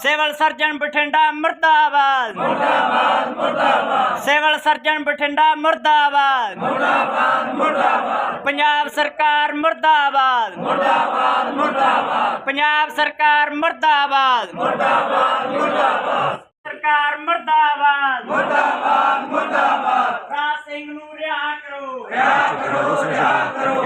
Civil surgeon Bathinda ਮਰਦਾਬਾਦ। ਮਰਦਾਬਾਦ ਮਰਦਾਬਾਦ। ਸਿਵਲ ਸਰਜਨ ਬਠਿੰਡਾ ਮਰਦਾਬਾਦ। ਮਰਦਾਬਾਦ ਮਰਦਾਬਾਦ। ਪੰਜਾਬ ਸਰਕਾਰ ਮਰਦਾਬਾਦ। ਮਰਦਾਬਾਦ ਮਰਦਾਬਾਦ। ਪੰਜਾਬ ਸਰਕਾਰ ਮਰਦਾਬਾਦ। ਮਰਦਾਬਾਦ ਮਰਦਾਬਾਦ। ਸਰਕਾਰ ਮਰਦਾਬਾਦ ਮਰਦਾਬਾਦ ਮਰਦਾਬਾਦ ਰਾਜ ਸਿੰਘ ਨੂੰ ਰਿਹਾ ਕਰੋ ਰਿਹਾ ਕਰੋ ਰਿਹਾ ਕਰੋ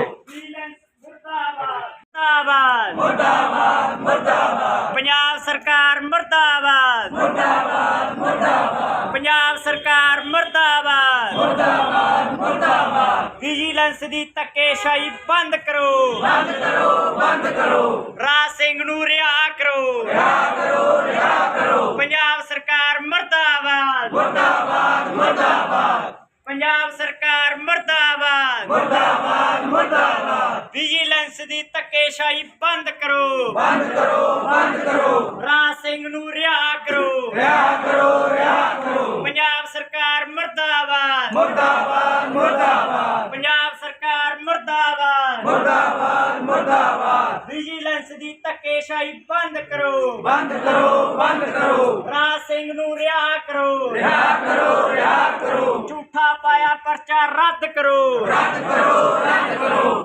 ਮਰਦਾਬਾਦ ਮਰਦਾਬਾਦ ਪੰਜਾਬ ਸਰਕਾਰ ਮਰਦਾਬਾਦ ਮਰਦਾਬਾਦ ਮਰਦਾਬਾਦ ਪੰਜਾਬ ਸਰਕਾਰ ਮਰਦਾਬਾਦ ਮਰਦਾਬਾਦ ਮਰਦਾਬਾਦ ਵਿਜੀਲੈਂਸ ਦੀ ਧੱਕੇਸ਼ਾਹੀ ਬੰਦ ਕਰੋ। ਬੰਦ ਕਰੋ ਬੰਦ ਕਰੋ। ਰਾਜ ਸਿੰਘ ਨੂੰ ਰਿਹਾ ਕਰੋ। ਰਿਹਾ ਕਰੋ ਰਿਹਾ ਕਰੋ। ਪੰਜਾਬ ਸਰਕਾਰ ਮਰਦਾਬਾਦ। ਮਰਦਾਬਾਦ ਮਰਦਾਬਾਦ। ਪੰਜਾਬ ਸਰਕਾਰ ਮਰਦਾਬਾਦ। ਮਰਦਾਬਾਦ ਮਰਦਾਬਾਦ। ਵਿਜੀਲੈਂਸ ਦੀ ਧੱਕੇਸ਼ਾਹੀ ਬੰਦ ਕਰੋ। ਬੰਦ ਕਰੋ ਬੰਦ ਕਰੋ। ਰਾਜ ਸਿੰਘ ਨੂੰ ਰਿਹਾ ਕਰੋ। ਰਿਹਾ ਕਰੋ ਰਿਹਾ ਕਰੋ। ਪੰਜਾਬ ਸਰਕਾਰ ਮਰਦਾਬਾਦ। ਮਰਦਾਬਾਦ ਮਰਦਾਬਾਦ। ਪੰਜਾਬ ਸਰਕਾਰ ਮਰਦਾਬਾਦ। ਮਰਦਾਬਾਦ ਮਰਦਾਬਾਦ। ਵਿਜੀਲੈਂਸ ਦੀ ਧੱਕੇਸ਼ਾਹੀ ਬੰਦ ਕਰੋ। ਬੰਦ ਕਰੋ ਬੰਦ ਕਰੋ। ਰਾਜ ਸਿੰਘ ਨੂੰ ਰਿਹਾ ਕਰੋ। ਰਿਹਾ ਕਰੋ ਰਿਹਾ ਕਰੋ। ਝੂਠਾ ਪਾਇਆ ਪਰਚਾ ਰੱਦ ਕਰੋ ਰੱਦ ਕਰੋ। ਰੱਦ ਕਰੋ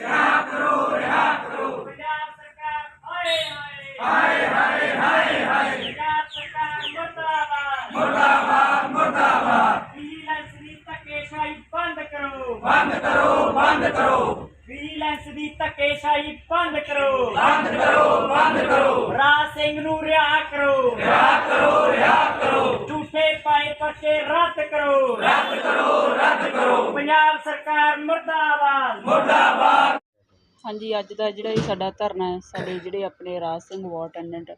ਰਿਹਾ ਕਰੋ ਰਿਹਾ ਕਰੋ ਪੰਜਾਬ ਸਰਕਾਰ ਹਾਏ ਹਾਏ ਹਾਏ ਹਾਏ ਹਾਏ ਪੰਜਾਬ ਸਰਕਾਰ ਮਰਦਾਬਾਦ ਮਰਦਾਬਾਦ ਮਰਦਾਬਾਦ ਵਿਜੀਲੈਂਸ ਦੀ ਧੱਕੇਸ਼ਾਹੀ ਬੰਦ ਕਰੋ ਬੰਦ ਕਰੋ ਬੰਦ ਕਰੋ। ਵਿਜੀਲੈਂਸ ਦੀ ਧੱਕੇਸ਼ਾਹੀ ਬੰਦ ਕਰੋ। ਬੰਦ ਕਰੋ ਬੰਦ ਕਰੋ। ਰਾਜ ਸਿੰਘ ਨੂੰ ਰਿਹਾ ਕਰੋ। ਰਿਹਾ ਕਰੋ ਰਿਹਾ ਕਰੋ। ਝੂਠੇ ਪਾਏ ਪਰਚੇ ਰੱਦ ਕਰੋ। ਰੱਦ ਕਰੋ ਰੱਦ ਕਰੋ। ਪੰਜਾਬ ਸਰਕਾਰ ਮਰਦਾਬਾਦ। ਹਾਂਜੀ ਅੱਜ ਦਾ ਜਿਹੜਾ ਇਹ ਸਾਡਾ ਧਰਨਾ ਹੈ ਸਾਡੇ ਜਿਹੜੇ ਆਪਣੇ ਰਾਜ ਸਿੰਘ ਵਾਰਡ ਅਟੈਂਡੈਂਟ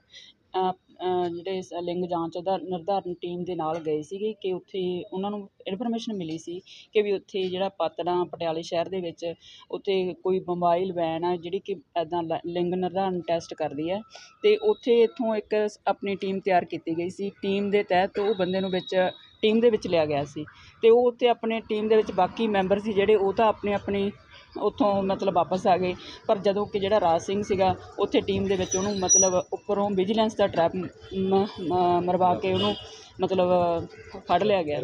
ਜਿਹੜੇ ਇਸ ਲਿੰਗ ਜਾਂਚ ਦਾ ਨਿਰਧਾਰਨ ਟੀਮ ਦੇ ਨਾਲ ਗਏ ਸੀਗੇ ਕਿ ਉੱਥੇ ਉਹਨਾਂ ਨੂੰ ਇਨਫੋਰਮੇਸ਼ਨ ਮਿਲੀ ਸੀ ਕਿ ਵੀ ਉੱਥੇ ਜਿਹੜਾ ਪਾਤੜਾਂ ਪਟਿਆਲੇ ਸ਼ਹਿਰ ਦੇ ਵਿੱਚ ਉੱਥੇ ਕੋਈ ਮੋਬਾਈਲ ਵੈਨ ਆ ਜਿਹੜੀ ਕਿ ਇੱਦਾਂ ਲ, ਲਿੰਗ ਨਿਰਧਾਰਨ ਟੈਸਟ ਕਰਦੀ ਹੈ ਅਤੇ ਉੱਥੇ ਇੱਥੋਂ ਇੱਕ ਆਪਣੀ ਟੀਮ ਤਿਆਰ ਕੀਤੀ ਗਈ ਸੀ। ਟੀਮ ਦੇ ਤਹਿਤ ਉਹ ਬੰਦੇ ਨੂੰ ਵਿੱਚ ਟੀਮ ਦੇ ਵਿੱਚ ਲਿਆ ਗਿਆ ਸੀ ਅਤੇ ਉਹ ਉੱਥੇ ਆਪਣੇ ਟੀਮ ਦੇ ਵਿੱਚ ਬਾਕੀ ਮੈਂਬਰ ਸੀ ਜਿਹੜੇ ਉਹ ਤਾਂ ਆਪਣੇ, ਆਪਣੀ ਉੱਥੋਂ ਮਤਲਬ ਵਾਪਸ ਆ ਗਏ। ਪਰ ਜਦੋਂ ਕਿ ਜਿਹੜਾ ਰਾਜ ਸਿੰਘ ਸੀਗਾ ਉੱਥੇ ਟੀਮ ਦੇ ਵਿੱਚ ਉਹਨੂੰ ਮਤਲਬ ਉੱਪਰੋਂ ਵਿਜੀਲੈਂਸ ਦਾ ਟਰੈਪ ਮਰਵਾ ਕੇ ਉਹਨੂੰ ਮਤਲਬ ਫੜ ਲਿਆ ਗਿਆ।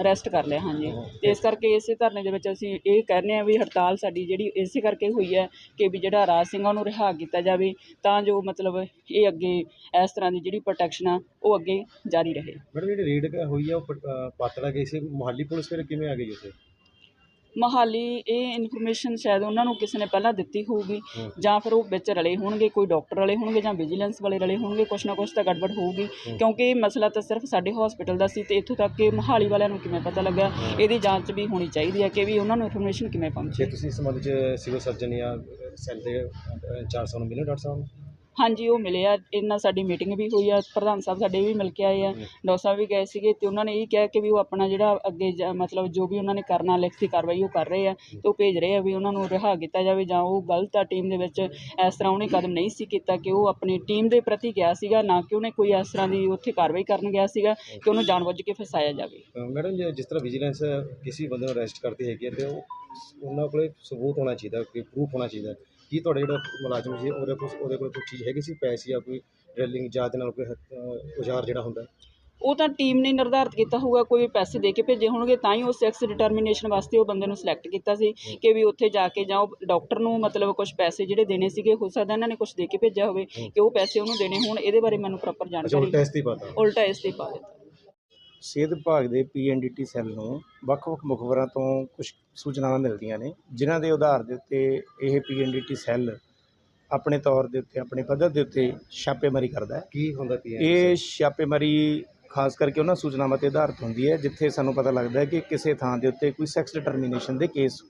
ਅਰੈਸਟ ਕਰ ਲਿਆ। ਹਾਂਜੀ। ਤੇ ਇਸ ਕਰਕੇ ਇਸੇ ਧਰਨੇ ਦੇ ਵਿੱਚ ਅਸੀਂ ਇਹ ਕਹਿੰਦੇ ਆ ਵੀ ਹੜਤਾਲ ਸਾਡੀ ਜਿਹੜੀ ਇਸੇ ਕਰਕੇ ਹੋਈ ਹੈ ਕਿ ਵੀ ਜਿਹੜਾ ਰਾਜ ਸਿੰਘ ਉਹਨੂੰ ਰਿਹਾ ਕੀਤਾ ਜਾਵੇ ਤਾਂ ਜੋ ਮਤਲਬ ਇਹ ਅੱਗੇ ਇਸ ਤਰ੍ਹਾਂ ਦੀ ਜਿਹੜੀ ਪ੍ਰੋਟੈਕਸ਼ਨ ਆ ਉਹ ਅੱਗੇ ਜਾਰੀ ਰਹੇ। ਮੈਡਮ ਜਿਹੜੀ ਰੇਡ ਹੋਈ ਆ ਉਹ ਪਾਤੜਾ ਗਈ ਸੀ। ਮੁਹਾਲੀ ਪੁਲਿਸ ਫਿਰ ਕਿਵੇਂ ਆ ਗਈ ਉੱਥੇ? ਮਹਾਲੀ ਇਹ ਇਨਫੋਰਮੇਸ਼ਨ ਸ਼ਾਇਦ ਉਹਨਾਂ ਨੂੰ ਕਿਸੇ ਨੇ ਪਹਿਲਾਂ ਦਿੱਤੀ ਹੋਊਗੀ। ਜਾਂ ਫਿਰ ਉਹ ਵਿੱਚ ਰਲੇ ਹੋਣਗੇ ਕੋਈ ਡਾਕਟਰ ਰਲੇ ਹੋਣਗੇ ਜਾਂ ਵਿਜੀਲੈਂਸ ਵਾਲੇ ਰਲੇ ਹੋਣਗੇ ਕੁਛ ਨਾ ਕੁਛ ਤਾਂ ਗੜਬੜ ਹੋਊਗੀ। ਕਿਉਂਕਿ ਇਹ ਮਸਲਾ ਤਾਂ ਸਿਰਫ ਸਾਡੇ ਹਸਪੀਟਲ ਦਾ ਸੀ ਤੇ ਇੱਥੋਂ ਤੱਕ ਕਿ ਮਹਾਲੀ ਵਾਲਿਆਂ ਨੂੰ ਕਿਵੇਂ ਪਤਾ ਲੱਗਾ ਇਹਦੀ ਜਾਂਚ ਵੀ ਹੋਣੀ ਚਾਹੀਦੀ ਹੈ ਕਿ ਵੀ ਉਹਨਾਂ ਨੂੰ ਇਨਫੋਰਮੇਸ਼ਨ ਕਿਵੇਂ ਪਹੁੰਚੀ। ਤੁਸੀਂ ਇਸ ਸੰਬੰਧ ਸਿਵਲ ਸਰਜਨ ਜਾਂ ਸੈੱਲ ਦੇ ਨੂੰ ਮਿਲੇ ਡਾਕਟਰ ਸਾਹਿਬ ਨੂੰ? ਹਾਂਜੀ ਉਹ ਮਿਲੇ ਆ। ਇਹਨਾਂ ਸਾਡੀ ਮੀਟਿੰਗ ਵੀ ਹੋਈ ਆ। ਪ੍ਰਧਾਨ ਸਾਹਿਬ ਸਾਡੇ ਵੀ ਮਿਲ ਕੇ ਆਏ ਆ। ਡਾਕਟਰ ਸਾਹਿਬ ਵੀ ਗਏ ਸੀਗੇ ਤੇ ਉਹਨਾਂ ਨੇ ਇਹ ਕਿਹਾ ਕਿ ਵੀ ਉਹ ਆਪਣਾ ਜਿਹੜਾ ਅੱਗੇ ਜ- ਮਤਲਬ ਜੋ ਵੀ ਉਹਨਾਂ ਨੇ ਕਰਨਾ ਲਿਖਤੀ ਕਾਰਵਾਈ ਉਹ ਕਰ ਰਹੇ ਆ ਤੇ ਉਹ ਭੇਜ ਰਹੇ ਆ ਵੀ ਉਹਨਾਂ ਨੂੰ ਰਿਹਾ ਕੀਤਾ ਜਾਵੇ ਜਾਂ ਉਹ ਗਲਤ ਆ। ਟੀਮ ਦੇ ਵਿੱਚ ਇਸ ਤਰ੍ਹਾਂ ਉਹਨੇ ਕਦਮ ਨਹੀਂ ਸੀ ਕੀਤਾ ਕਿ ਉਹ ਆਪਣੀ ਟੀਮ ਦੇ ਪ੍ਰਤੀ ਗਿਆ ਸੀਗਾ ਨਾ ਕਿ ਉਹਨੇ ਕੋਈ ਇਸ ਤਰ੍ਹਾਂ ਦੀ ਉੱਥੇ ਕਾਰਵਾਈ ਕਰਨ ਗਿਆ ਸੀਗਾ ਕਿ ਉਹਨੂੰ ਜਾਣਬੁੱਝ ਕੇ ਫਸਾਇਆ ਜਾਵੇ। ਮੈਡਮ ਜੇ ਜਿਸ ਤਰ੍ਹਾਂ ਵਿਜੀਲੈਂਸ ਕਿਸੇ ਬੰਦੇ ਨੂੰ ਅਰੈਸਟ ਕਰਦੀ ਹੈਗੀ ਹੈ ਤੇ ਉਹ ਉਹਨਾਂ ਕੋਲੇ ਸਬੂਤ ਹੋਣਾ ਚਾਹੀਦਾ ਕੋਈ ਪ੍ਰੂਫ ਹੋਣਾ ਚਾਹੀਦਾ। ਕੀ ਤੁਹਾਡਾ ਜਿਹੜਾ ਮੁਲਾਜ਼ਮ ਸੀ ਉਹਦੇ ਕੋਲ ਉਹਦੇ ਕੋਲ ਕੋਈ ਚੀਜ਼ ਹੈਗੀ ਸੀ ਪੈਸੇ ਜਾਂ ਕੋਈ ਡਰਿਲਿੰਗ ਜਾਂ ਦੇ ਨਾਲ ਕੋਈ ਹਥ- ਔਜ਼ਾਰ ਜਿਹੜਾ ਹੁੰਦਾ? ਉਹ ਤਾਂ ਟੀਮ ਨੇ ਨਿਰਧਾਰਿਤ ਕੀਤਾ ਹੋਊਗਾ ਕੋਈ ਪੈਸੇ ਦੇ ਕੇ ਭੇਜੇ ਹੋਣਗੇ ਤਾਂ ਹੀ ਉਹ ਸੈਕਸ ਡਿਟਰਮੀਨੇਸ਼ਨ ਵਾਸਤੇ ਉਹ ਬੰਦੇ ਨੂੰ ਸਿਲੈਕਟ ਕੀਤਾ ਸੀ ਕਿ ਵੀ ਉੱਥੇ ਜਾ ਕੇ ਜਾਂ ਉਹ ਡਾਕਟਰ ਨੂੰ ਮਤਲਬ ਕੁਝ ਪੈਸੇ ਜਿਹੜੇ ਦੇਣੇ ਸੀਗੇ ਹੋ ਸਕਦਾ ਇਹਨਾਂ ਨੇ ਕੁਝ ਦੇ ਕੇ ਭੇਜਿਆ ਹੋਵੇ ਕਿ ਉਹ ਪੈਸੇ ਉਹਨੂੰ ਦੇਣੇ ਹੋਣ ਇਹਦੇ ਬਾਰੇ ਮੈਨੂੰ ਪ੍ਰੋਪਰ ਅੱਛਾ ਜਾਣਕਾਰੀ ਪਤਾ ਉਲਟਾ ਇਸ ਤੇ ਪਾ ਦਿੱਤਾ। ਸਿਹਤ ਵਿਭਾਗ ਦੇ ਪੀਐਨਡੀਟੀ ਸੈੱਲ ਨੂੰ ਵੱਖ-ਵੱਖ ਮੁਖਬਰਾਂ ਤੋਂ ਕੁਝ ਸੂਚਨਾਵਾਂ ਮਿਲਦੀਆਂ ਨੇ ਜਿਨ੍ਹਾਂ ਦੇ ਆਧਾਰ ਦੇ ਉੱਤੇ ਇਹ ਪੀਐਨਡੀਟੀ ਸੈੱਲ ਆਪਣੇ ਤੌਰ ਦੇ ਉੱਤੇ ਆਪਣੇ ਪੱਧਰ ਦੇ ਉੱਤੇ ਛਾਪੇਮਾਰੀ ਕਰਦਾ ਹੈ। ਕੀ ਹੁੰਦਾ ਹੈ ਇਹ ਛਾਪੇਮਾਰੀ ਖਾਸ ਕਰਕੇ ਉਹਨਾਂ ਸੂਚਨਾਵਾਂ ਤੇ ਆਧਾਰਿਤ ਹੁੰਦੀ ਹੈ ਜਿੱਥੇ ਸਾਨੂੰ ਪਤਾ ਲੱਗਦਾ ਹੈ ਕਿ ਕਿਸੇ ਥਾਂ ਦੇ ਉੱਤੇ ਕੋਈ ਸੈਕਸ ਡਿਟਰਮੀਨੇਸ਼ਨ ਦੇ ਕੇਸ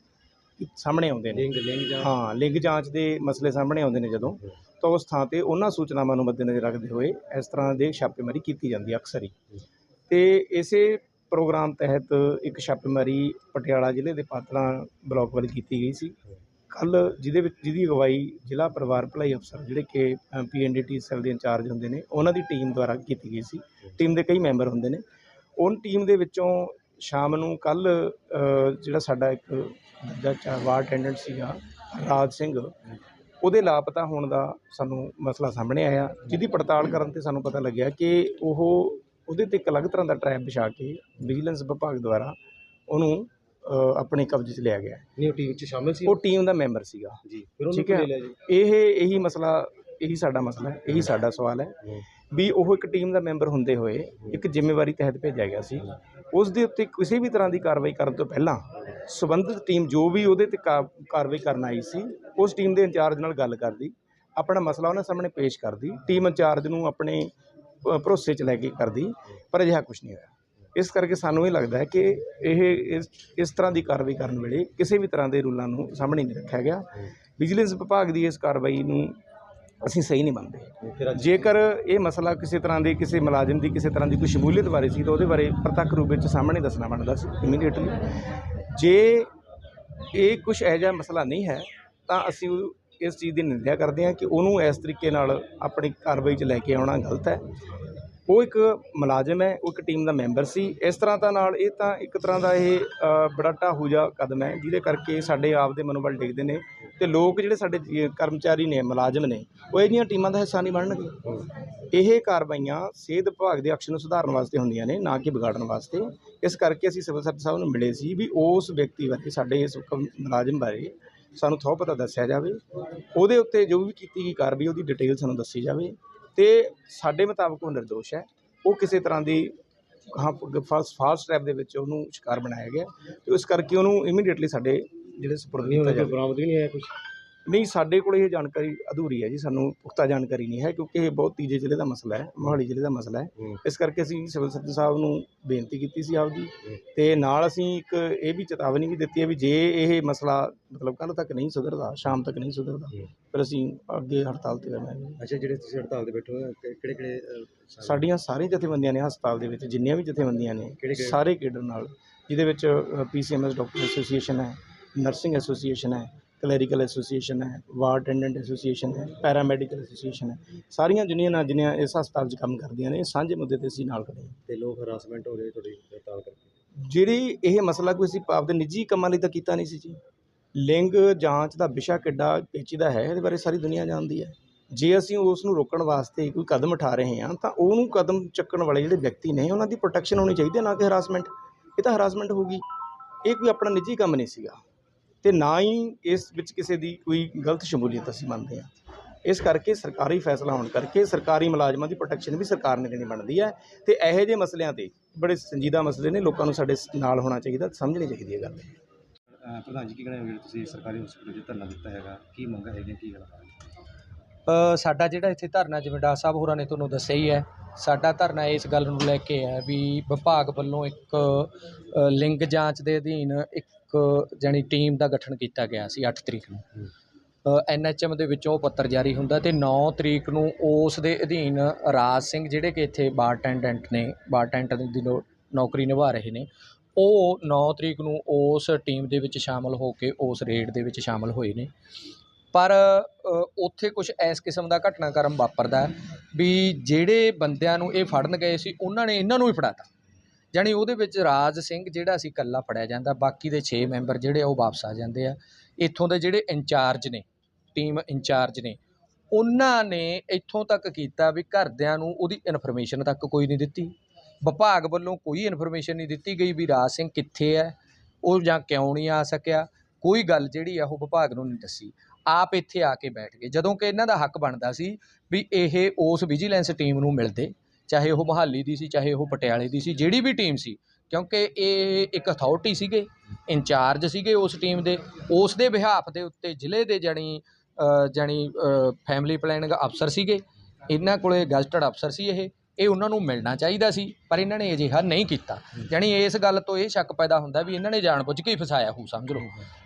ਸਾਹਮਣੇ ਆਉਂਦੇ ਨੇ। ਲਿੰਗ ਲਿੰਗ ਜਾਂ ਹਾਂ ਲਿੰਗ ਜਾਂਚ ਦੇ ਮਸਲੇ ਸਾਹਮਣੇ ਆਉਂਦੇ ਨੇ ਜਦੋਂ। ਤਾਂ ਉਸ ਥਾਂ ਤੇ ਉਹਨਾਂ ਸੂਚਨਾਵਾਂ ਨੂੰ ਮੱਦੇਨਜ਼ਰ ਰੱਖਦੇ ਹੋਏ ਇਸ ਤਰ੍ਹਾਂ ਦੇ ਛਾਪੇਮਾਰੀ ਕੀਤੀ ਜਾਂਦੀ ਹੈ ਅਕਸਰ ਹੀ। ਤੇ ਇਸੇ ਪ੍ਰੋਗਰਾਮ ਤਹਿਤ ਇੱਕ ਛਾਪੇਮਾਰੀ ਪਟਿਆਲਾ ਜ਼ਿਲ੍ਹੇ ਦੇ ਪਾਤੜਾਂ ਬਲਾਕ ਵੱਲ ਕੀਤੀ ਗਈ ਸੀ। ਕੱਲ੍ਹ ਜਿਹਦੇ ਵਿੱਚ ਜਿਹਦੀ ਅਗਵਾਈ ਜ਼ਿਲ੍ਹਾ ਪਰਿਵਾਰ ਭਲਾਈ ਅਫਸਰ ਜਿਹੜੇ ਕਿ ਪੀਐਨਡੀਟੀ ਸੈੱਲ ਦੇ ਇੰਚਾਰਜ ਹੁੰਦੇ ਨੇ, ਉਹਨਾਂ ਦੀ ਟੀਮ ਦੁਆਰਾ ਕੀਤੀ ਗਈ ਸੀ। ਟੀਮ ਦੇ ਕਈ ਮੈਂਬਰ ਹੁੰਦੇ ਨੇ। ਉਹਨਾਂ ਟੀਮ ਦੇ ਵਿੱਚੋਂ ਸ਼ਾਮ ਨੂੰ ਕੱਲ ਜਿਹੜਾ ਸਾਡਾ ਇੱਕ ਦਰਜਾ ਚਾਰ ਵਾਰਡ ਅਟੈਂਡੈਂਟ ਸੀਗਾ, ਰਾਜ ਸਿੰਘ, ਉਹਦੇ ਲਾਪਤਾ ਹੋਣ ਦਾ ਸਾਨੂੰ ਮਸਲਾ ਸਾਹਮਣੇ ਆਇਆ, ਜਿਹਦੀ ਪੜਤਾਲ ਕਰਨ ਤੇ ਸਾਨੂੰ ਪਤਾ ਲੱਗਿਆ ਕਿ ਉਹ ਉਹਦੇ ਤੇ ਇੱਕ ਅਲੱਗ ਤਰ੍ਹਾਂ ਦਾ ਟਰੈਪ ਵਿਛਾ ਕੇ ਵਿਜੀਲੈਂਸ ਵਿਭਾਗ ਦੁਆਰਾ ਉਹਨੂੰ ਅ, ਆਪਣੇ ਕਬਜ਼ੇ 'ਚ ਲਿਆ ਗਿਆ। ਨਹੀਂ ਉਹ ਟੀਮ 'ਚ ਸ਼ਾਮਿਲ ਸੀ? ਉਹ ਟੀਮ ਦਾ ਮੈਂਬਰ ਸੀਗਾ। ਜੀ ਫਿਰ ਉਹਨੂੰ ਠੀਕ ਹੈ। ਕਿਉਂ ਲਿਆ ਜੀ? ਇਹ ਇਹੀ ਮਸਲਾ ਇਹੀ ਸਾਡਾ ਮਸਲਾ ਹੈ ਇਹੀ ਸਾਡਾ ਸਵਾਲ ਹੈ। ਵੀ ਉਹ ਇੱਕ ਟੀਮ ਦਾ ਮੈਂਬਰ ਹੁੰਦੇ ਹੋਏ ਇੱਕ ਜ਼ਿੰਮੇਵਾਰੀ ਤਹਿਤ ਭੇਜਿਆ ਗਿਆ ਸੀ। ਉਸ ਦੇ ਉੱਤੇ ਕਿਸੇ ਵੀ ਤਰ੍ਹਾਂ ਦੀ ਕਾਰਵਾਈ ਕਰਨ ਤੋਂ ਪਹਿਲਾਂ ਸਬੰਧਿਤ ਟੀਮ ਜੋ ਵੀ ਉਹਦੇ ਤੇ ਕਾ- ਕਾਰਵਾਈ ਕਰਨ ਆਈ ਸੀ ਉਸ ਟੀਮ ਦੇ ਇੰਚਾਰਜ ਨਾਲ ਗੱਲ ਕਰਦੀ ਆਪਣਾ ਮਸਲਾ ਉਹਨਾਂ ਸਾਹਮਣੇ ਪੇਸ਼ ਕਰਦੀ ਟੀਮ ਇੰਚਾਰਜ ਨੂੰ ਆਪਣੇ ਭਰੋਸੇ 'ਚ ਲੈ ਕੇ ਕਰਦੀ ਪਰ ਅਜਿਹਾ ਕੁਝ ਨਹੀਂ ਹੋਇਆ। ਇਸ ਕਰਕੇ ਸਾਨੂੰ ਇਹ ਲੱਗਦਾ ਹੈ ਕਿ ਇਹ ਇਸ ਇਸ ਤਰ੍ਹਾਂ ਦੀ ਕਾਰਵਾਈ ਕਰਨ ਵੇਲੇ ਕਿਸੇ ਵੀ ਤਰ੍ਹਾਂ ਦੇ ਰੂਲਾਂ ਨੂੰ ਸਾਹਮਣੇ ਨਹੀਂ ਰੱਖਿਆ ਗਿਆ। ਵਿਜੀਲੈਂਸ ਵਿਭਾਗ ਦੀ ਇਸ ਕਾਰਵਾਈ ਨੂੰ ਅਸੀਂ ਸਹੀ ਨਹੀਂ ਮੰਨਦੇ। ਜੇਕਰ ਇਹ ਮਸਲਾ ਕਿਸੇ ਤਰ੍ਹਾਂ ਦੇ ਕਿਸੇ ਮੁਲਾਜ਼ਮ ਦੀ ਕਿਸੇ ਤਰ੍ਹਾਂ ਦੀ ਕੋਈ ਸ਼ਮੂਲੀਅਤ ਬਾਰੇ ਸੀ ਤਾਂ ਉਹਦੇ ਬਾਰੇ ਪ੍ਰਤੱਖ ਰੂਪ ਵਿੱਚ ਸਾਹਮਣੇ ਦੱਸਣਾ ਬਣਦਾ ਸੀ ਇਮੀਡੀਏਟਲੀ ਜੇ ਇਹ ਕੁਝ ਇਹੋ ਜਿਹਾ ਮਸਲਾ ਨਹੀਂ ਹੈ ਤਾਂ ਅਸੀਂ ਇਸ ਚੀਜ਼ ਦੀ ਨਿੰਦਿਆ ਕਰਦੇ ਹਾਂ ਕਿ ਉਹਨੂੰ ਇਸ ਤਰੀਕੇ ਨਾਲ ਆਪਣੀ ਕਾਰਵਾਈ 'ਚ ਲੈ ਕੇ ਆਉਣਾ ਗਲਤ ਹੈ। ਉਹ ਇੱਕ ਮੁਲਾਜ਼ਮ ਹੈ, ਉਹ ਇੱਕ ਟੀਮ ਦਾ ਮੈਂਬਰ ਸੀ। ਇਸ ਤਰ੍ਹਾਂ ਦਾ ਨਾਲ ਇਹ ਤਾਂ ਇੱਕ ਤਰ੍ਹਾਂ ਦਾ ਇਹ ਬੜਾ ਢਾਹੂ ਜਿਹਾ ਕਦਮ ਹੈ, ਜਿਹਦੇ ਕਰਕੇ ਸਾਡੇ ਆਪ ਦੇ ਮਨੋਬਲ ਡਿੱਗਦੇ ਨੇ ਤੇ ਲੋਕ ਜਿਹੜੇ ਸਾਡੇ ਕਰਮਚਾਰੀ ਨੇ, ਮੁਲਾਜ਼ਮ ਨੇ, ਉਹ ਇਹਦੀਆਂ ਟੀਮਾਂ ਦਾ ਹਿੱਸਾ ਨਹੀਂ ਬਣਨਗੇ। ਇਹ ਕਾਰਵਾਈਆਂ ਸਿਹਤ ਵਿਭਾਗ ਦੇ ਅਕਸ਼ ਨੂੰ ਸੁਧਾਰਨ ਵਾਸਤੇ ਹੁੰਦੀਆਂ ਨੇ, ਨਾ ਕਿ ਵਿਗਾੜਨ ਵਾਸਤੇ। ਇਸ ਕਰਕੇ ਅਸੀਂ ਸਿਵਲ ਸਰਜਨ ਸਾਹਿਬ ਨੂੰ ਮਿਲੇ ਸੀ ਵੀ ਉਸ ਵਿਅਕਤੀ ਬਾਰੇ, ਸਾਡੇ ਇਸ ਮੁਲਾਜ਼ਮ ਬਾਰੇ ਸਾਨੂੰ ਥੋੜਾ ਪਤਾ ਦੱਸਿਆ ਜਾਵੇ। ਉਹਦੇ ਉੱਤੇ ਜੋ ਵੀ ਕੀਤੀ ਗਈ ਕਾਰਵਾਈ ਉਹਦੀ ਡਿਟੇਲ ਸਾਨੂੰ ਦੱਸੀ ਜਾਵੇ। ਤੇ ਸਾਡੇ ਮੁਤਾਬਕ ਉਹ ਨਿਰਦੋਸ਼ ਹੈ। ਉਹ ਕਿਸੇ ਤਰ੍ਹਾਂ ਦੀ ਫਾਲਸ ਫਾਲਸ ਟ੍ਰੈਪ ਦੇ ਵਿੱਚ ਉਹਨੂੰ ਸ਼ਿਕਾਰ ਬਣਾਇਆ ਗਿਆ। ਤੇ ਇਸ ਕਰਕੇ ਉਹਨੂੰ ਇਮੀਡੀਏਟਲੀ ਸਾਡੇ ਜਿਹੜੇ ਸਪੁਰਦ ਨਹੀਂ ਜਾਵੇ। ਬਰਾਮਦ ਵੀ ਨਹੀਂ ਆਇਆ ਕੁਝ ਨਹੀਂ ਸਾਡੇ ਕੋਲ ਇਹ ਜਾਣਕਾਰੀ ਅਧੂਰੀ ਹੈ ਜੀ ਸਾਨੂੰ ਪੁਖਤਾ ਜਾਣਕਾਰੀ ਨਹੀਂ ਹੈ ਕਿਉਂਕਿ ਇਹ ਬਹੁਤ ਤੀਜੇ ਜ਼ਿਲ੍ਹੇ ਦਾ ਮਸਲਾ ਹੈ ਮੋਹਾਲੀ ਜ਼ਿਲ੍ਹੇ ਦਾ ਮਸਲਾ ਹੈ ਹੂੰ। ਇਸ ਕਰਕੇ ਅਸੀਂ ਸਿਵਲ ਸਰਜਨ ਸਾਹਿਬ ਨੂੰ ਬੇਨਤੀ ਕੀਤੀ ਸੀ ਆਪਦੀ ਹੂੰ। ਤੇ ਨਾਲ ਅਸੀਂ ਇੱਕ ਇਹ ਵੀ ਚੇਤਾਵਨੀ ਵੀ ਦਿੱਤੀ ਹੈ ਵੀ ਜੇ ਇਹ ਮਸਲਾ ਮਤਲਬ ਕੱਲ੍ਹ ਤੱਕ ਨਹੀਂ ਸੁਧਰਦਾ ਸ਼ਾਮ ਤੱਕ ਨਹੀਂ ਸੁਧਰਦਾ ਹੂੰ। ਫਿਰ ਅਸੀਂ ਅੱਗੇ ਹੜਤਾਲ ਤੇ ਜਾਵਾਂਗੇ ਅੱਛਾ ਜਿਹੜੇ ਤੁਸੀਂ ਹੜਤਾਲ ਤੇ ਬੈਠੇ ਹੋ ਕਿਹੜੇ ਕਿਹੜੇ ਸਾਡੀਆਂ ਸਾਰੀਆਂ ਜਥੇਬੰਦੀਆਂ ਨੇ ਹਸਪਤਾਲ ਦੇ ਵਿੱਚ ਜਿੰਨੀਆਂ ਵੀ ਜਥੇਬੰਦੀਆਂ ਨੇ? ਸਾਰੇ ਕੇਡਰ ਨਾਲ ਜਿਹਦੇ ਵਿੱਚ ਪੀਸੀਐਮਐਸ ਡਾਕਟਰ ਐਸੋਸੀਏਸ਼ਨ ਹੈ ਨਰਸਿੰਗ ਐਸੋਸੀਏਸ਼ਨ ਹੈ ਕਲੈਰੀਕਲ ਐਸੋਸੀਏਸ਼ਨ ਹੈ ਵਾਰਡ ਅਟੈਂਡੈਂਟ ਐਸੋਸੀਏਸ਼ਨ ਹੈ ਪੈਰਾਮੈਡੀਕਲ ਐਸੋਸੀਏਸ਼ਨ ਹੈ। ਸਾਰੀਆਂ ਯੂਨੀਅਨਾਂ ਜਿੰਨੀਆਂ ਇਸ ਹਸਪਤਾਲ 'ਚ ਕੰਮ ਕਰਦੀਆਂ ਨੇ ਇਹ ਸਾਂਝੇ ਮੁੱਦੇ ਤੇ ਅਸੀਂ ਨਾਲ ਖੜੇ ਹਾਂ। ਤੇ ਲੋਕ ਹਰਾਸਮੈਂਟ ਹੋ ਰਹੇ ਤੁਹਾਡੀ ਹੜਤਾਲ ਕਰਕੇ। ਜਿਹੜੀ ਇਹ ਮਸਲਾ ਕੋਈ ਅਸੀਂ ਆਪਦੇ ਨਿੱਜੀ ਕੰਮਾਂ ਲਈ ਤਾਂ ਕੀਤਾ ਨਹੀਂ ਸੀ ਜੀ। ਲਿੰਗ ਜਾਂਚ ਦਾ ਵਿਸ਼ਾ ਕਿੱਡਾ ਪੇਚੀਦਾ ਹੈ ਇਹਦੇ ਬਾਰੇ ਸਾਰੀ ਦੁਨੀਆ ਜਾਣਦੀ ਹੈ। ਜੇ ਅਸੀਂ ਉਸ ਨੂੰ ਰੋਕਣ ਵਾਸਤੇ ਕੋਈ ਕਦਮ ਉਠਾ ਰਹੇ ਹਾਂ ਤਾਂ ਉਹਨੂੰ ਕਦਮ ਚੱਕਣ ਵਾਲੇ ਜਿਹੜੇ ਵਿਅਕਤੀ ਨੇ ਉਹਨਾਂ ਦੀ ਪ੍ਰੋਟੈਕਸ਼ਨ ਹੋਣੀ ਚਾਹੀਦੀ ਹੈ ਨਾ ਕਿ ਹਰਾਸਮੈਂਟ ਇਹ ਤਾਂ ਹਰਾਸਮੈਂਟ ਹੋਗੀ ਇਹ ਕੋਈ ਆਪਣਾ ਨਿੱਜੀ ਕੰਮ ਨਹੀਂ ਸੀਗਾ। ਤੇ ਨਾ ਹੀ ਇਸ ਵਿੱਚ ਕਿਸੇ ਦੀ ਕੋਈ ਗਲਤ ਸ਼ਮੂਲੀਅਤ ਅਸੀਂ ਮੰਨਦੇ ਹਾਂ। ਇਸ ਕਰਕੇ ਸਰਕਾਰੀ ਫੈਸਲਾ ਹੋਣ ਕਰਕੇ ਸਰਕਾਰੀ ਮੁਲਾਜ਼ਮਾਂ ਦੀ ਪ੍ਰੋਟੈਕਸ਼ਨ ਵੀ ਸਰਕਾਰ ਨੇ ਦੇਣੀ ਬਣਦੀ ਹੈ ਤੇ ਇਹੋ ਜਿਹੇ ਮਸਲਿਆਂ ਤੇ ਬੜੇ ਸੰਜੀਦਾ ਮਸਲੇ ਨੇ ਲੋਕਾਂ ਨੂੰ ਸਾਡੇ ਨਾਲ ਹੋਣਾ ਚਾਹੀਦਾ ਸਮਝਣੀ ਚਾਹੀਦੀ ਹੈ ਗੱਲ। ਪ੍ਰਧਾਨ ਜੀ ਕੀ ਕਹਿਣਾ ਹੋਵੇ ਤੁਸੀਂ ਸਰਕਾਰੀ ਹਸਪਤਾਲ 'ਚ ਧਰਨਾ ਦਿੱਤਾ ਹੈਗਾ? ਕੀ ਮੰਗਾਂ ਹੈਗੀਆਂ ਕੀ ਗੱਲ ਸਾਡਾ ਜਿਹੜਾ ਇੱਥੇ ਧਰਨਾ ਜਿਵੇਂ ਡਾਕਟਰ ਸਾਹਿਬ ਹੋਰਾਂ ਨੇ ਤੁਹਾਨੂੰ ਦੱਸਿਆ ਹੀ ਹੈ ਸਾਡਾ ਧਰਨਾ ਇਸ ਗੱਲ ਨੂੰ ਲੈ ਕੇ ਹੈ ਵੀ ਵਿਭਾਗ ਵੱਲੋਂ ਇੱਕ ਲਿੰਗ ਜਾਂਚ ਦੇ ਅਧੀਨ ਇੱਕ ਜਾਣੀ ਟੀਮ ਦਾ ਗਠਨ ਕੀਤਾ ਗਿਆ ਸੀ 8 ਤਰੀਕ ਨੂੰ। ਐਨਐਚਐਮ ਦੇ ਵਿੱਚੋਂ ਉਹ ਪੱਤਰ ਜਾਰੀ ਹੁੰਦਾ ਤੇ 9 ਤਰੀਕ ਨੂੰ ਉਸ ਦੇ ਅਧੀਨ ਰਾਜ ਸਿੰਘ ਜਿਹੜੇ ਕਿ ਇੱਥੇ ਬਾਰਟੈਂਡੈਂਟ ਨੇ ਬਾਰਟੈਂਡੈਂਟ ਦੀ ਨੌਕਰੀ ਨਿਭਾ ਰਹੇ ਨੇ ਉਹ 9 ਤਰੀਕ ਨੂੰ ਉਸ ਟੀਮ ਦੇ ਵਿੱਚ ਸ਼ਾਮਲ ਹੋ ਕੇ ਉਸ ਰੇਡ ਦੇ ਵਿੱਚ ਸ਼ਾਮਲ ਹੋਏ ਨੇ। ਪਰ ਉੱਥੇ ਕੁਝ ਇਸ ਕਿਸਮ ਦਾ ਘਟਨਾਕ੍ਰਮ ਵਾਪਰਦਾ ਵੀ ਜਿਹੜੇ ਬੰਦਿਆਂ ਨੂੰ ਇਹ ਫੜਨ ਗਏ ਸੀ ਉਹਨਾਂ ਨੇ ਇਹਨਾਂ ਨੂੰ ਹੀ ਫੜਾਤਾ। ਜਾਣੀ ਉਹਦੇ ਵਿੱਚ ਰਾਜ ਸਿੰਘ ਜਿਹੜਾ ਸੀ ਇਕੱਲਾ ਫੜਿਆ ਜਾਂਦਾ, ਬਾਕੀ ਦੇ 6 ਮੈਂਬਰ ਜਿਹੜੇ ਆ ਉਹ ਵਾਪਸ ਆ ਜਾਂਦੇ ਆ। ਇੱਥੋਂ ਦੇ ਜਿਹੜੇ ਇੰਚਾਰਜ ਨੇ ਟੀਮ ਇੰਚਾਰਜ ਨੇ, ਉਹਨਾਂ ਨੇ ਇੱਥੋਂ ਤੱਕ ਕੀਤਾ ਵੀ ਘਰਦਿਆਂ ਨੂੰ ਉਹਦੀ ਇਨਫੋਰਮੇਸ਼ਨ ਤੱਕ ਕੋਈ ਨਹੀਂ ਦਿੱਤੀ। ਵਿਭਾਗ ਵੱਲੋਂ ਕੋਈ ਇਨਫੋਰਮੇਸ਼ਨ ਨਹੀਂ ਦਿੱਤੀ ਗਈ ਵੀ ਰਾਜ ਸਿੰਘ ਕਿੱਥੇ ਹੈ ਉਹ ਜਾਂ ਕਿਉਂ ਨਹੀਂ ਆ ਸਕਿਆ। ਕੋਈ ਗੱਲ ਜਿਹੜੀ ਆ ਉਹ ਵਿਭਾਗ ਨੂੰ ਨਹੀਂ ਦੱਸੀ। ਆਪ ਇੱਥੇ ਆ ਕੇ ਬੈਠ ਗਏ। ਜਦੋਂ ਕਿ ਇਹਨਾਂ ਦਾ ਹੱਕ ਬਣਦਾ ਸੀ ਵੀ ਇਹ ਉਸ ਵਿਜੀਲੈਂਸ ਟੀਮ ਨੂੰ ਮਿਲਦੇ। ਚਾਹੇ ਉਹ ਮੁਹਾਲੀ ਦੀ ਸੀ, ਚਾਹੇ ਉਹ ਪਟਿਆਲੇ ਦੀ ਸੀ, ਜਿਹੜੀ ਵੀ ਟੀਮ ਸੀ, ਕਿਉਂਕਿ ਇਹ ਇੱਕ ਅਥਾਰਟੀ ਸੀਗੇ, ਇੰਚਾਰਜ ਸੀਗੇ ਉਸ ਟੀਮ ਦੇ, ਉਸ ਦੇ ਬਿਹਾਫ ਦੇ ਉੱਤੇ ਜ਼ਿਲ੍ਹੇ ਦੇ ਜਾਣੀ ਜਾਣੀ ਫੈਮਿਲੀ ਪਲੈਨਿੰਗ ਅਫਸਰ ਸੀਗੇ, ਇਹਨਾਂ ਕੋਲੇ ਗਜ਼ਟਡ ਅਫਸਰ ਸੀ ਇਹ ਇਹ ਉਹਨਾਂ ਨੂੰ ਮਿਲਣਾ ਚਾਹੀਦਾ ਸੀ, ਪਰ ਇਹਨਾਂ ਨੇ ਅਜਿਹਾ ਨਹੀਂ ਕੀਤਾ। ਜਾਣੀ ਇਸ ਗੱਲ ਤੋਂ ਇਹ ਸ਼ੱਕ ਪੈਦਾ ਹੁੰਦਾ ਵੀ ਇਹਨਾਂ ਨੇ ਜਾਣਬੁੱਝ ਕੇ ਹੀ ਫਸਾਇਆ ਹੋ ਸਮਝ ਲਓ।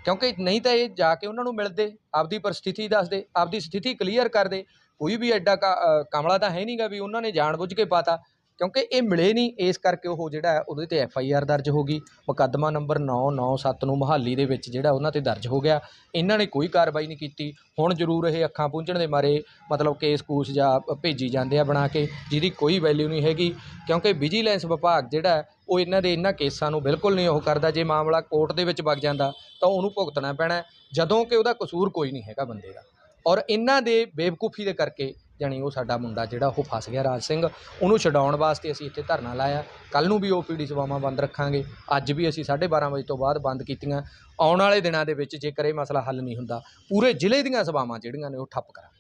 ਕਿਉਂਕਿ ਨਹੀਂ ਤਾਂ ਇਹ ਜਾ ਕੇ ਉਹਨਾਂ ਨੂੰ ਮਿਲਦੇ, ਆਪਦੀ ਪਰਿਸਥਿਤੀ ਦੱਸਦੇ, ਆਪਦੀ ਸਥਿਤੀ ਕਲੀਅਰ ਕਰਦੇ ਕੋਈ ਵੀ ਐਡਾ ਕ- ਕਮਲਾ ਤਾਂ ਹੈ ਨਹੀਂਗਾ ਵੀ ਉਹਨਾਂ ਨੇ ਜਾਣਬੁੱਝ ਕੇ ਪਾਤਾ, ਕਿਉਂਕਿ ਇਹ ਮਿਲੇ ਨਹੀਂ, ਇਸ ਕਰਕੇ ਉਹ ਜਿਹੜਾ ਉਹਦੇ ਤੇ ਐਫ ਆਈ ਆਰ ਦਰਜ ਹੋ ਗਈ। ਮੁਕੱਦਮਾ ਨੰਬਰ 997 ਨੂੰ ਮਹਾਲੀ ਦੇ ਵਿੱਚ ਜਿਹੜਾ ਉਹਨਾਂ ਤੇ ਦਰਜ ਹੋ ਗਿਆ। ਇਹਨਾਂ ਨੇ ਕੋਈ ਕਾਰਵਾਈ ਨਹੀਂ ਕੀਤੀ। ਹੁਣ ਜ਼ਰੂਰ ਇਹ ਅੱਖਾਂ ਪੂੰਝਣ ਦੇ ਮਾਰੇ, ਮਤਲਬ ਕੇਸ ਕੂਸ ਜਾਂ ਭੇਜੀ ਜਾਂਦੇ ਆ ਬਣਾ ਕੇ, ਜਿਹਦੀ ਕੋਈ ਵੈਲਿਊ ਨਹੀਂ ਹੈਗੀ। ਕਿਉਂਕਿ ਵਿਜੀਲੈਂਸ ਵਿਭਾਗ ਜਿਹੜਾ ਉਹ ਇਹਨਾਂ ਦੇ ਇਹਨਾਂ ਕੇਸਾਂ ਨੂੰ ਬਿਲਕੁਲ ਨਹੀਂ ਉਹ ਕਰਦਾ। ਜੇ ਮਾਮਲਾ ਕੋਰਟ ਦੇ ਵਿੱਚ ਵਗ ਜਾਂਦਾ, ਤਾਂ ਉਹਨੂੰ ਭੁਗਤਣਾ ਪੈਣਾ ਜਦੋਂ ਕਿ ਉਹਦਾ ਕਸੂਰ ਕੋਈ ਨਹੀਂ ਹੈਗਾ ਬੰਦੇ ਦਾ। ਔਰ ਇਹਨਾਂ ਦੇ ਬੇਵਕੂਫੀ ਦੇ ਕਰਕੇ ਜਾਣੀ ਉਹ ਸਾਡਾ ਮੁੰਡਾ ਜਿਹੜਾ ਉਹ ਫਸ ਗਿਆ ਰਾਜ ਸਿੰਘ। ਉਹਨੂੰ ਛਡਾਉਣ ਵਾਸਤੇ ਅਸੀਂ ਇੱਥੇ ਧਰਨਾ ਲਾਇਆ। ਕੱਲ ਨੂੰ ਵੀ ਓਪੀਡੀ ਸੇਵਾਵਾਂ ਬੰਦ ਰੱਖਾਂਗੇ। ਅੱਜ ਵੀ ਅਸੀਂ 12:30 ਵਜੇ ਤੋਂ ਬਾਅਦ ਬੰਦ ਕੀਤੀਆਂ। ਆਉਣ ਵਾਲੇ ਦਿਨਾਂ ਦੇ ਵਿੱਚ ਜੇਕਰ ਇਹ ਮਸਲਾ ਹੱਲ ਨਹੀਂ ਹੁੰਦਾ, ਪੂਰੇ ਜ਼ਿਲ੍ਹੇ ਦੀਆਂ ਸੇਵਾਵਾਂ ਜਿਹੜੀਆਂ ਨੇ ਉਹ ਠੱਪ ਕਰਾਂਗੇ।